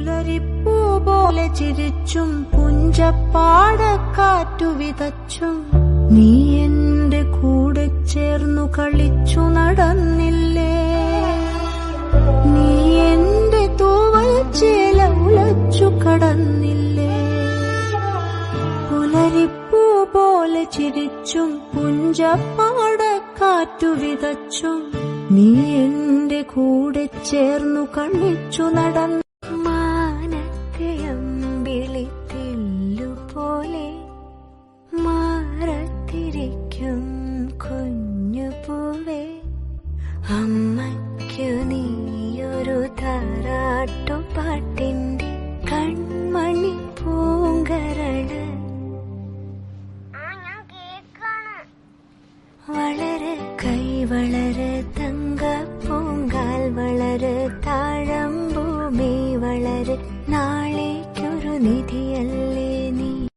പുലരിപ്പൂ പോലെ ചിരിച്ചും പുഞ്ചപ്പാടക്കാറ്റു വിതച്ചും. നീ എന്റെ കൂടെ ചേർന്നു കളിച്ചു നടന്നില്ലേ? നീ എന്റെ തൂവൽ ചേല ഉലച്ചു കടന്നില്ലേ? പുലരിപ്പൂ പോലെ ചിരിച്ചും പുഞ്ചപ്പാടക്കാറ്റു വിതച്ചും. നീ എന്റെ കൂടെ ചേർന്നു കളിച്ചു നടന്നു മാനക്കയമ്പിളിത്തില്ലുപോലെ മാറത്തിരിക്കും കുഞ്ഞുപൂവേ. അമ്മയ്ക്കു നീയൊരു താരാട്ടുപാട്ടിന്റെ കൺമണി പൂങ്കരൾ. വളരെ കൈ വളരെ തങ്ക പൂങ്കാൽ വളരെ താഴം ഭൂമി വളര് 你听